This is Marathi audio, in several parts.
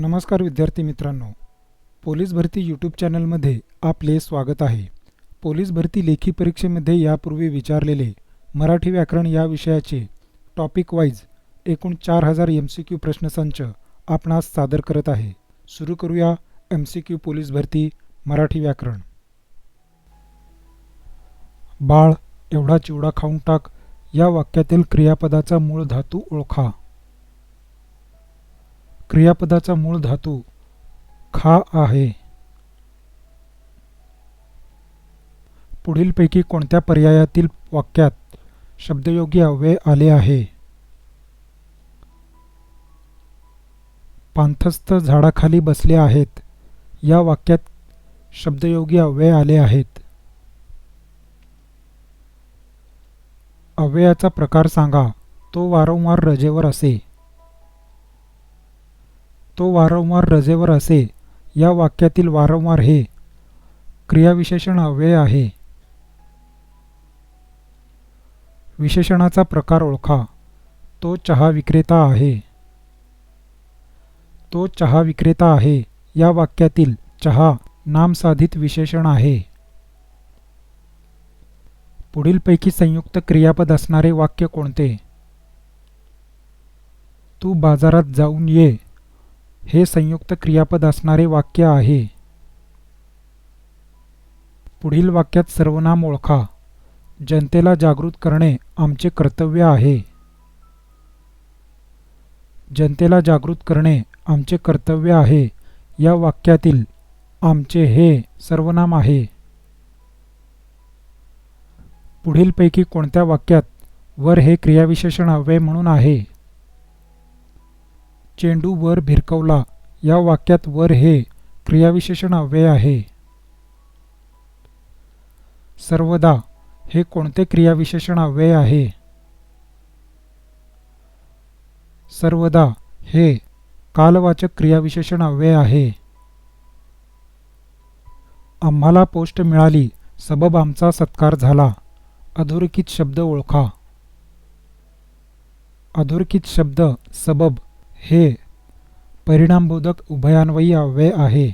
नमस्कार विद्यार्थी मित्रांनो. पोलीस भरती यूट्यूब चॅनलमध्ये आपले स्वागत आहे. पोलीस भरती लेखी परीक्षेमध्ये यापूर्वी विचारलेले मराठी व्याकरण या विषयाचे टॉपिक वाईज एकूण चार हजार एम सी क्यू प्रश्नसंच आपणास सादर करत आहे. सुरू करूया एम सी क्यू पोलीस भरती मराठी व्याकरण. बाळ एवढा चिवडा खाऊन टाक. या वाक्यातील क्रियापदाचा मूळ धातू ओळखा. क्रियापदाचा मूळ धातू खा आहे. पुढीलपैकी कोणत्या पर्यायातील वाक्यात शब्दयोगी अव्यय आले आहे? पांथस्थ झाडाखाली बसले आहेत. या वाक्यात शब्दयोगी अव्यय आले आहेत. अव्ययाचा प्रकार सांगा. तो वारंवार रजेवर असे. तो वारंवार रजेवर असे. या वाक्यातील वारंवार हे. क्रियाविशेषण अव्यय आहे. विशेषणाचा प्रकार ओळखा. तो चहा विक्रेता आहे. तो चहा विक्रेता आहे. या वाक्यातील चहा नामसाधित विशेषण आहे. पुढीलपैकी संयुक्त क्रियापद असणारे वाक्य कोणते? तू बाजारात जाऊन ये. हे संयुक्त क्रियापद असणारे वाक्य आहे. पुढील वाक्यात सर्वनाम ओळखा. जनतेला जागृत करणे आमचे कर्तव्य आहे. जनतेला जागृत करणे आमचे कर्तव्य आहे. या वाक्यातील आमचे हे सर्वनाम आहे. पुढीलपैकी कोणत्या वाक्यात वर हे क्रियाविशेषण अव्यय म्हणून आहे? चेंडू वर भिरकवला. या वाक्यात वर हे क्रियाविशेषण अव्यय आहे. सर्वदा हे कोणते क्रियाविशेषण अव्यय आहे? सर्वदा हे कालवाचक क्रियाविशेषण अव्यय आहे. आम्हाला पोस्ट मिळाली सबब आमचा सत्कार झाला. अधोरेखित शब्द ओळखा. अधोरेखित शब्द सबब हे परिणामबोधक उभयान्वयी अव्यय आहे.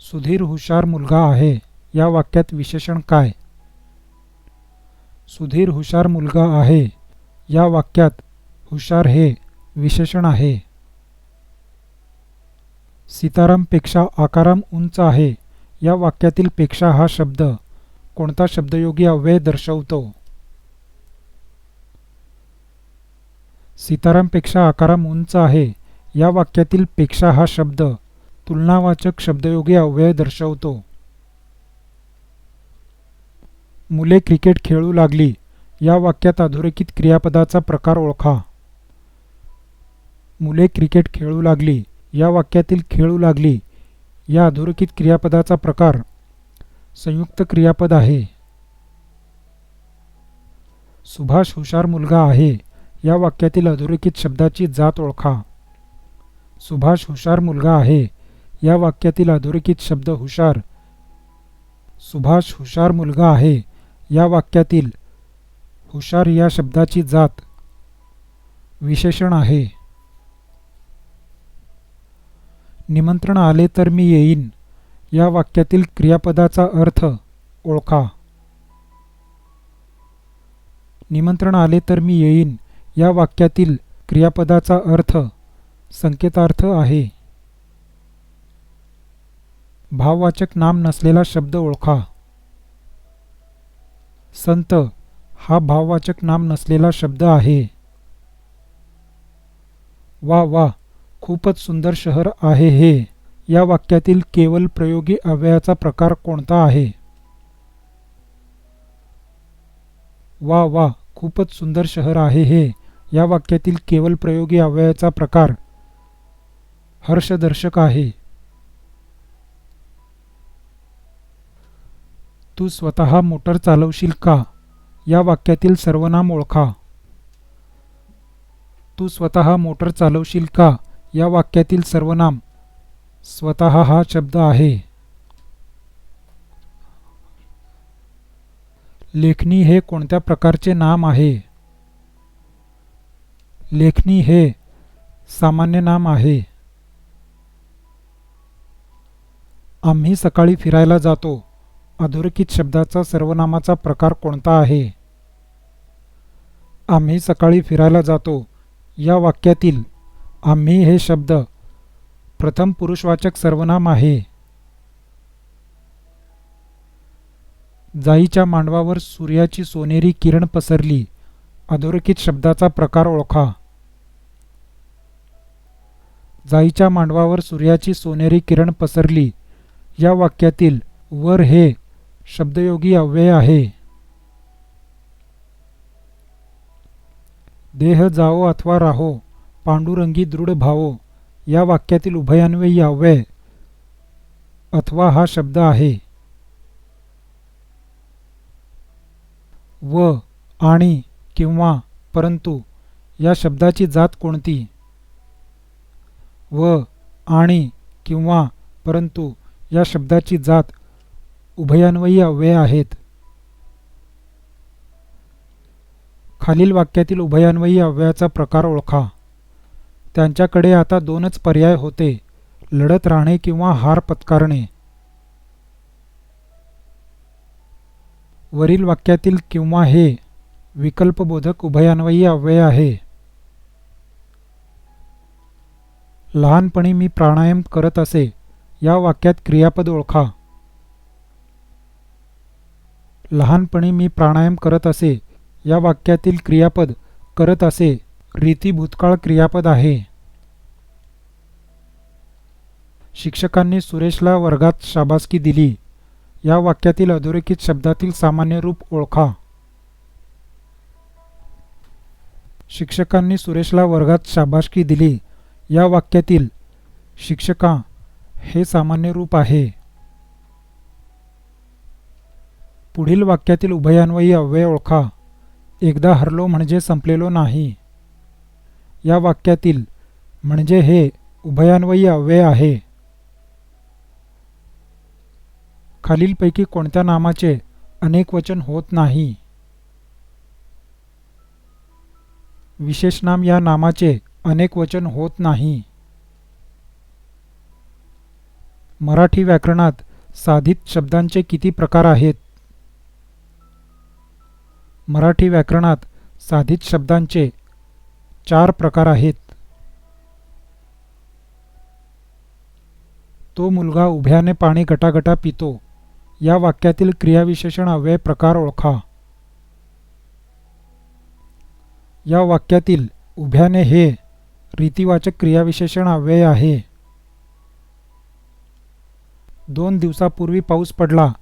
सुधीर हुशार मुलगा आहे. या वाक्यात विशेषण काय? सुधीर हुशार मुलगा आहे. या वाक्यात हुशार हे विशेषण आहे. सीतारामपेक्षा आकाराम उंच आहे. या वाक्यातील पेक्षा हा शब्द कोणता शब्दयोगी अव्यय दर्शवतो? सीतारामपेक्षा आकाराम उंच आहे. या वाक्यातील पेक्षा हा शब्द तुलनावाचक शब्दयोगी अव्यय दर्शवतो. मुले क्रिकेट खेळू लागली. या वाक्यात अधोरेखित क्रियापदाचा प्रकार ओळखा. मुले क्रिकेट खेळू लागली. या वाक्यातील खेळू लागली. या अधोरेखित क्रियापदाचा प्रकार संयुक्त क्रियापद आहे. सुभाष हुशार मुलगा आहे. या वाक्यातील अधोरेखित शब्दाची जात ओळखा. सुभाष हुशार मुलगा आहे. या वाक्यातील अधोरेखित शब्द हुशार. सुभाष हुशार मुलगा आहे. या वाक्यातील हुशार या शब्दाची जात विशेषण आहे. निमंत्रण आले तर मी येईन. या वाक्यातील क्रियापदाचा अर्थ ओळखा. निमंत्रण आले तर मी येईन. या वाक्यातील क्रियापदाचा अर्थ संकेतार्थ आहे. भाववाचक नाम नसलेला शब्द ओळखा. संत हा भाववाचक नाम नसलेला शब्द आहे. वा वा खूपच सुंदर शहर आहे हे. या वाक्यातील केवल प्रयोगी अव्ययाचा प्रकार कोणता आहे? वा वा खूपच सुंदर शहर आहे हे. या वाक्यातील केवल प्रयोगी अव्ययाचा प्रकार हर्षदर्शक आहे. तू स्वतः मोटर चालवशील का? या वाक्यातील सर्वनाम ओळखा. तू स्वतः मोटर चालवशील का? या वाक्यातील सर्वनाम स्वतः हा शब्द आहे. लेखनी हे कोणत्या प्रकारचे नाम आहे? लेखनी हे सामान्य नाम आहे. आम्ही सकाळी फिरायला जातो. अधोरेखित शब्दाचा सर्वनामाचा प्रकार कोणता आहे? आम्ही सकाळी फिरायला जातो. या वाक्यातील आम्ही हे शब्द प्रथम पुरुषवाचक सर्वनाम आहे. जाईच्या मांडवावर सूर्याची सोनेरी किरण पसरली. अधोरेखित शब्दाचा प्रकार ओळखा. जाईच्या मांडवावर सूर्याची सोनेरी किरण पसरली. या वाक्यातील वर हे शब्दयोगी अव्यय आहे. देह जाओ अथवा राहो पांडुरंगी दृढ भावो या वाक्यातील उभयान्वयी अव्यय अथवा हा शब्द आहे. व आणि किंवा परंतु या शब्दाची जात कोणती? व आणि किंवा परंतु या शब्दाची जात उभयान्वयी अव्यय आहेत. खालील वाक्यातील उभयान्वयी अव्ययाचा प्रकार ओळखा. त्यांच्याकडे आता दोनच पर्याय होते लढत राहणे किंवा हार पत्कारणे. वरील वाक्यातील किंवा हे विकल्पबोधक उभयान्वयी अव्यय आहे. लहानपणी मी प्राणायाम करत असे. या वाक्यात क्रियापद ओळखा. लहानपणी मी प्राणायाम करत असे. या वाक्यातील क्रियापद करत असे. रीती भूतकाळ क्रियापद आहे. शिक्षकांनी सुरेशला वर्गात शाबासकी दिली. या वाक्यातील अधोरेखित शब्दातील सामान्य रूप ओळखा. शिक्षकांनी सुरेशला वर्गात शाबासकी दिली. या वाक्यातील शिक्षका हे सामान्य रूप आहे. पुढील वाक्यातील उभयान्वयी अव्यय ओळखा. एकदा हरलो म्हणजे संपलेलो नाही. या वाक्यातील म्हणजे हे उभयान्वयी अव्यय आहे. खालीलपैकी कोणत्या नामाचे अनेक वचन होत नाही? विशेष नाम या नामाचे अनेक वचन होत नाही. मराठी व्याकरणात साधित शब्दांचे किती प्रकार आहेत? मराठी व्याकरणात साधित शब्दांचे चार प्रकार आहेत. तो मुलगा उभ्याने पाणी गटागटा पितो. या वाक्यातील क्रियाविशेषण अव्यय प्रकार ओळखा. या वाक्यातील उभ्याने हे रीतिवाचक क्रियाविशेषण अव्यय आहे. दोन दिवसापूर्वी पाऊस पडला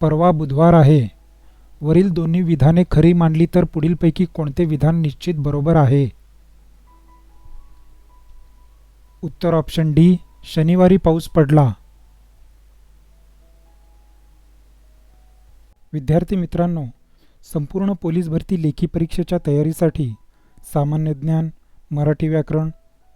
परवा बुधवार आहे. वरील दोन्ही विधाने खरी मांडली तर पुढीलपैकी कोणते विधान निश्चित बरोबर आहे? उत्तर ऑप्शन डी शनिवारी पाऊस पडला. विद्यार्थी मित्रांनो संपूर्ण पोलीस भरती लेखी परीक्षेच्या तयारीसाठी सामान्य ज्ञान मराठी व्याकरण